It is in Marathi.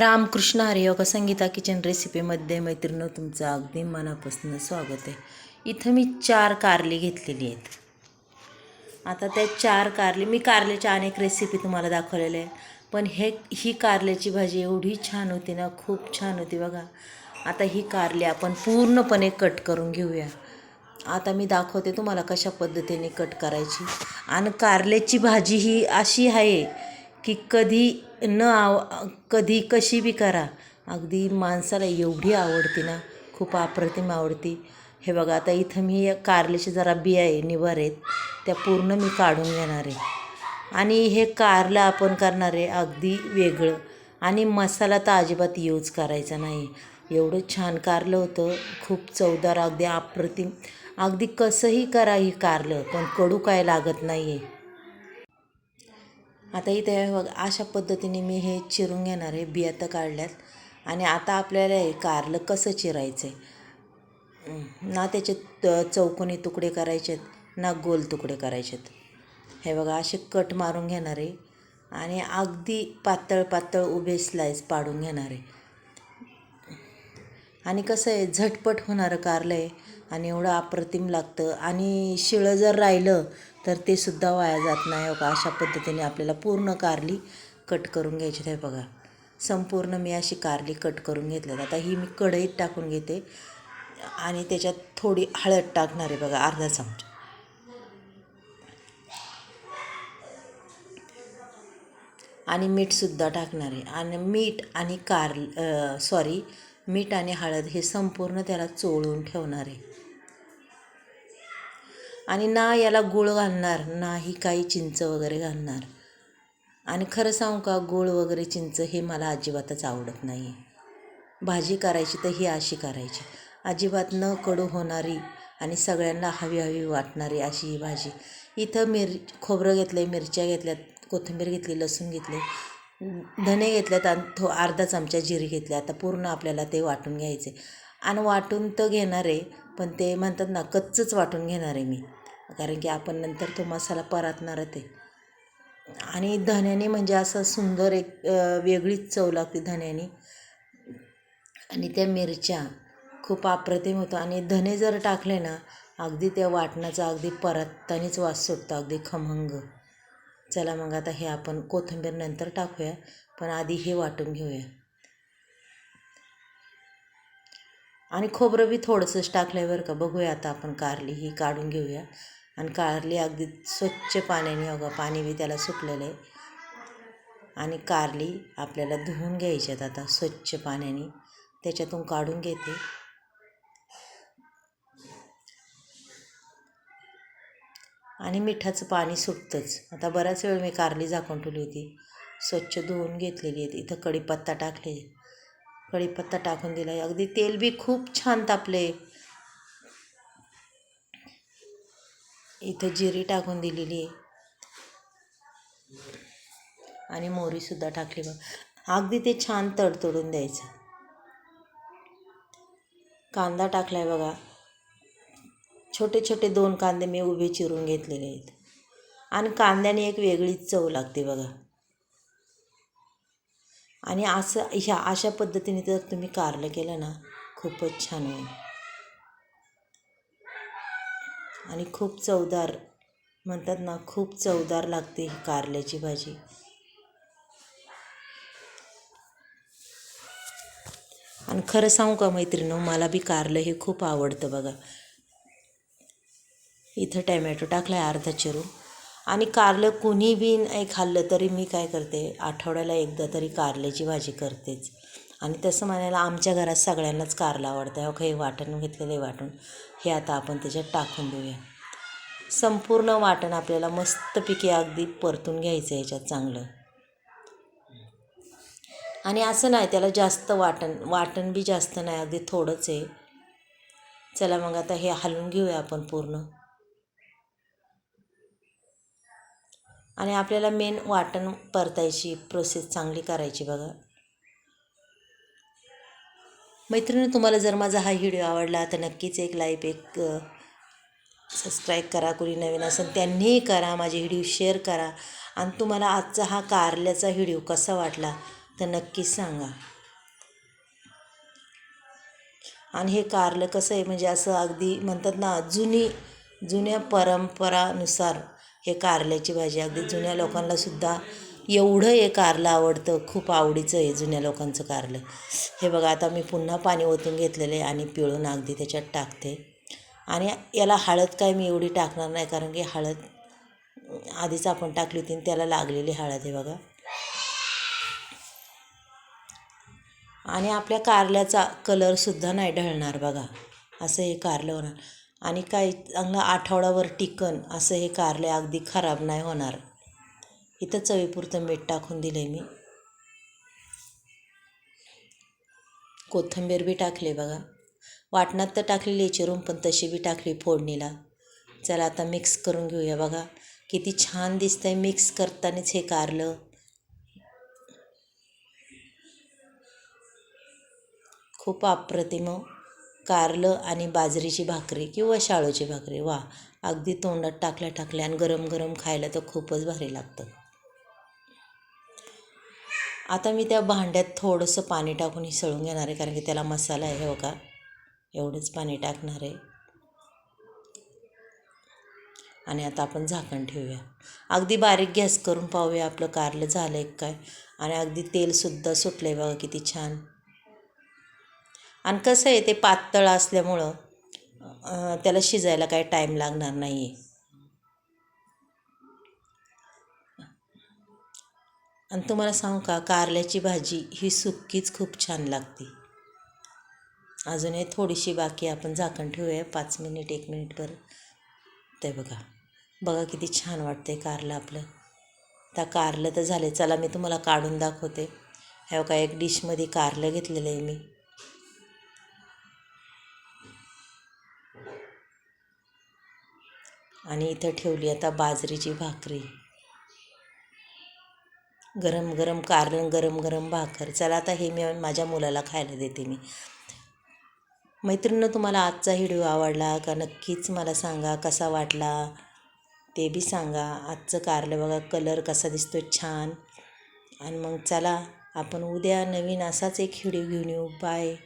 रामकृष्ण हरियोग संगीता किचन रेसिपीमध्ये मैत्रिणं तुमचं अगदी मनापासून स्वागत आहे. इथं मी चार कारली घेतलेली आहेत. आता त्या चार कारली मी कारल्याच्या अनेक रेसिपी तुम्हाला दाखवलेल्या आहे पण हे ही कारल्याची भाजी एवढी छान होती ना खूप छान होती बघा. आता ही कारली आपण पूर्णपणे कट करून घेऊया. आता मी दाखवते तुम्हाला कशा पद्धतीने कट करायची. आणि कारल्याची भाजी ही अशी आहे की कधी न आव कधी कशी बी करा. अगदी माणसाला एवढी आवडती ना खूप अप्रतिम आवडती. हे बघा आता इथं मी या कारल्याचे जरा बिया आहे निवार आहेत. त्या पूर्ण मी काढून घेणार आहे. आणि हे कारलं आपण करणार आहे अगदी वेगळं. आणि मसाला तर अजिबात यूज करायचा नाही. एवढं छान कारलं होतं खूप चवदार अगदी अप्रतिम. अगदी कसंही करा ही कारलं पण कडू काय लागत नाही आहे आता इथे बघ अशा पद्धतीने मी हे चिरून घेणार आहे बिया तर काढल्यात. आणि आता आपल्याला हे कारलं कसं चिरायचं आहे ना त्याचे त चौकोनी तुकडे करायचे आहेत ना गोल तुकडे करायचे आहेत हे बघा असे कट मारून घेणार आहे. आणि अगदी पातळ पातळ उभे स्लाईस पाडून घेणार आहे. आणि कसं आहे झटपट होणारं कारलं आहे. आणि एवढं अप्रतिम लागतं. आणि शिळं जर राहिलं तर ते सुद्धा वाया जात नाही का अशा पद्धतीने आपल्याला पूर्ण कारली कट करून घ्यायची आहे बघा. संपूर्ण मी अशी कारली कट करून घेतल्यात. आता ही मी कढईत टाकून घेते. आणि त्याच्यात थोडी हळद टाकणार आहे बघा अर्धा चमचा. आणि मीठसुद्धा टाकणार आहे. आणि मीठ आणि कार सॉरी मीठ आणि हळद हे संपूर्ण त्याला चोळून ठेवणार आहे. आणि ना याला गुळ घालणार नाही काही चिंच वगैरे घालणार. आणि खरं सांगू का गुळ वगैरे चिंच हे मला अजिबातच आवडत नाही भाजी करायची तर ही अशी करायची. अजिबात न कडू होणारी आणि सगळ्यांना हवी हवी वाटणारी अशी ही भाजी. इथं मिर खोबरं घेतलं आहे मिरच्या घेतल्यात कोथिंबीर घेतली लसूण घेतले धने घेतल्यात आणि थो अर्धा चमचा जिरी घेतल्या आता पूर्ण आपल्याला ते वाटून घ्यायचे आणि वाटून तर घेणारे पण ते म्हणतात ना कच्चंच वाटून घेणार आहे मी. कारण की आपण नंतर तो मसाला परतणार आहे. आणि धण्याने म्हणजे असं सुंदर एक वेगळीच चव लागते धण्याने आणि त्या मिरच्या खूप अप्रतिम होतं. आणि धने जर टाकले ना अगदी त्या वाटणाचा अगदी परततानीच वास सुटतो अगदी खमंग. चला मग आता हे आपण कोथिंबीर नंतर टाकूया पण आधी हे वाटून घेऊया. आणि खोबरं बी थोडंसंच टाकलं आहे बरं का. बघूया आता आपण कारली ही काढून घेऊया. आणि कारली अगदी स्वच्छ पाण्याने अगं पाणी बी त्याला सुटलेलं आहे आणि कारली आपल्याला धुवून घ्यायच्यात आता स्वच्छ पाण्याने. त्याच्यातून काढून घेते. आणि मिठाचं पाणी सुटतंच. आता बराच वेळ मी कारली झाकून ठेवली होती. स्वच्छ धुवून घेतलेली आहे. इथं कढीपत्ता टाकले कढीपत्ता टाकून दिला अगदी तेल बी खूप छान तापले इथं जिरी टाकून दिलेली आहे. आणि मोहरीसुद्धा टाकली बघ. अगदी ते छान तडतडून द्यायचं. कांदा टाकला आहे बघा. छोटे छोटे दोन कांदे मी उभे चिरून घेतलेले आहेत. आणि कांद्याने एक वेगळीच चव लागते बघा. आणि असं ह्या अशा पद्धतीने जर तुम्ही कारलं केलं ना खूपच छान होईल. आणि खूप चवदार म्हणतात ना खूप चवदार लागते ही कारल्याची भाजी. आणि खरं सांगू का मैत्रिणी मला बी कारलं हे खूप आवडतं बघा. इथं टॅमॅटो टाकला आहे अर्धा चिरू. आणि कारलं कुणी बी नाही खाल्लं तरी मी काय करते? आठवड्याला एकदा तरी कारल्याची भाजी करतेच. आणि तसं म्हणायला आमच्या घरात सगळ्यांनाच कारलं आवडतं हो हे वाटण घेतलेलं आहे वाटण. हे आता आपण त्याच्यात टाकून देऊया. संपूर्ण वाटण आपल्याला मस्तपैकी अगदी परतून घ्यायचं याच्यात चांगलं. आणि असं नाही त्याला जास्त वाटण वाटण बी जास्त नाही अगदी थोडंच आहे. चला मग आता हे हलवून घेऊया आपण पूर्ण. आणि आपल्याला मेन वाटण परतायची प्रोसेस चांगली करायची बघा. मैत्रिणी तुम्हाला जर माझा हा व्हिडिओ आवडला तर नक्कीच एक लाईक एक सबस्क्राईब करा कोणी नवीन असेल त्यांनीही करा माझे व्हिडिओ शेअर करा. आणि तुम्हाला आजचा हा कारल्याचा व्हिडिओ कसा वाटला तर नक्कीच सांगा. आणि हे कारलं कसं आहे म्हणजे असं अगदी म्हणतात ना जुनी जुन्या परंपरानुसार हे कारल्याची भाजी. अगदी जुन्या लोकांना सुद्धा एवढं हे कारलं आवडतं. खूप आवडीचं आहे जुन्या लोकांचं कारलं. हे बघा आता मी पुन्हा पाणी ओतून घेतलेलं आहे आणि पिळून अगदी त्याच्यात टाकते. आणि याला हळद काय मी एवढी टाकणार नाही कारण की हळद आधीच आपण टाकली होती आणि त्याला लागलेली हळद आहे बघा. आणि आपल्या कारल्याचा कलरसुद्धा नाही ढळणार बघा. असं हे कारलं होणार. आणि काही चांगलं आठवडाभर टिकन असं हे कारलं आहे अगदी खराब नाही होणार. इथं चवीपुरतं मीठ टाकून दिलं आहे मी. कोथिंबीर बी टाकली बघा. वाटणात तर टाकली आहे पण तशी बी टाकली फोडणीला. चला आता मिक्स करून घेऊया बघा. किती छान दिसतंय मिक्स करतानाच हे कारलं. खूप अप्रतिम हो. कारलं आणि बाजरीची भाकरी किंवा शाळूची भाकरी. वा अगदी तोंडात टाकल्या टाकल्या आणि गरम गरम खायला तर खूपच भारी लागतं. आता मी त्या भांड्यात थोडंसं पाणी टाकून हिसळून घेणार आहे कारण की त्याला मसाला आहे हो का? एवढंच पाणी टाकणार आहे. आणि आता आपण झाकण ठेवूया. अगदी बारीक गॅस करून पाहूया आपलं कारलं झालं आहे काय. आणि अगदी तेलसुद्धा सुटलं आहे बघा किती छान. आणि कसं आहे ते पातळ असल्यामुळं त्याला शिजायला काही टाईम लागणार नाही आहे आणि तुम्हाला सांगू का कारल्याची भाजी ही सुक्कीच खूप छान लागते. अजूनही थोडीशी बाकी आपण झाकण ठेवूया पाच मिनिट एक मिनिटभर ते बघा बघा किती छान वाटते कारलं आपलं. आता कारलं तर झाले चला मी तुम्हाला काढून दाखवते. हे का एक डिशमध्ये कारलं घेतलेलं आहे मी. आणि इथं ठेवली आता बाजरीची भाकरी. गरम गरम कारलं गरम गरम भाकर. चला आता हे मी माझ्या मुलाला खायला देते मी. मैत्रिणीनं तुम्हाला आजचा व्हिडिओ आवडला का? नक्कीच मला सांगा कसा वाटला? ते बी सांगा. आजचं कारलं बघा कलर कसा दिसतो छान. आणि मग चला आपण उद्या नवीन असाच एक व्हिडिओ घेऊन येऊ. बाय.